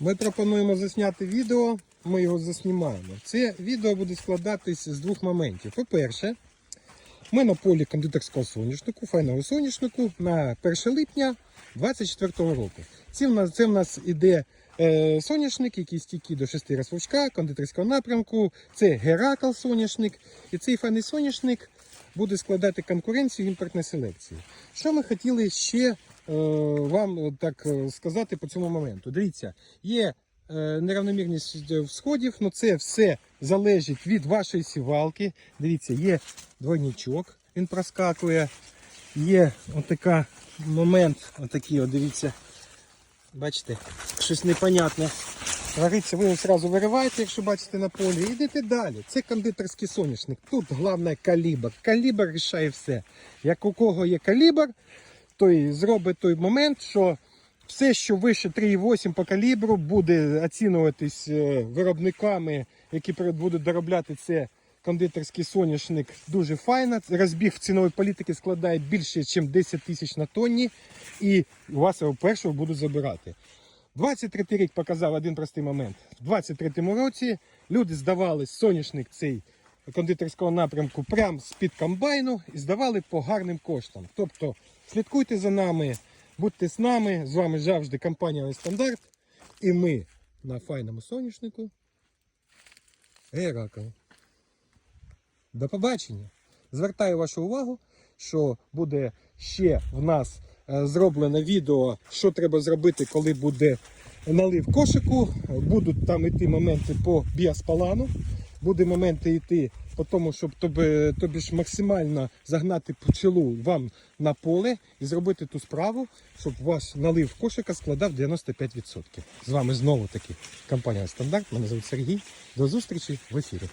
Ми пропонуємо засняти відео, ми його заснімаємо. Це відео буде складатись з двох моментів. По-перше, ми на полі кондитерського соняшнику, файного соняшнику на 1 липня 2024 року. Це в нас, це в нас іде е, соняшник, який стійкий до 6 розвовчка, кондитерського напрямку. Це Геракл соняшник. І цей файний соняшник буде складати конкуренцію імпортної селекції. Що ми хотіли ще вам е, так е, сказати по цьому моменту? Дивіться, є е, неравномірність всходів, але це все залежить від вашої сівалки. Дивіться, є двойничок, він проскакує. Є отака момент, отакий, от дивіться, бачите, щось непонятне. Говориться, ви одразу вириваєте, якщо бачите на полі, і йдете далі. Це кондитерський соняшник. Тут головне калібр. Калібр рішає все. Як у кого є калібр, той зробить той момент, що все, що вище 3,8 по калібру, буде оцінюватись е, виробниками, які будуть доробляти це кондитерський соняшник дуже файно. Розбіг цінової політики складає більше, ніж 10 тисяч на тонні, і у вас його першого будуть забирати. 23-й рік показав один простий момент. В 23-му році люди здавали соняшник цей кондитерського напрямку прямо з-під комбайну і здавали по гарним коштам. Тобто слідкуйте за нами, будьте з нами. З вами завжди компанія Стандарт. І ми на файному соняшнику. Геракл. До побачення. Звертаю вашу увагу, що буде ще в нас е, зроблене відео, що треба зробити, коли буде налив кошику. Будуть там йти моменти по біоспалану, буде моменти йти по тому, щоб тобі, тобі ж максимально загнати пчелу вам на поле і зробити ту справу, щоб ваш налив кошика складав 95%. З вами знову таки компанія Стандарт. Мене звуть Сергій. До зустрічі в ефірі.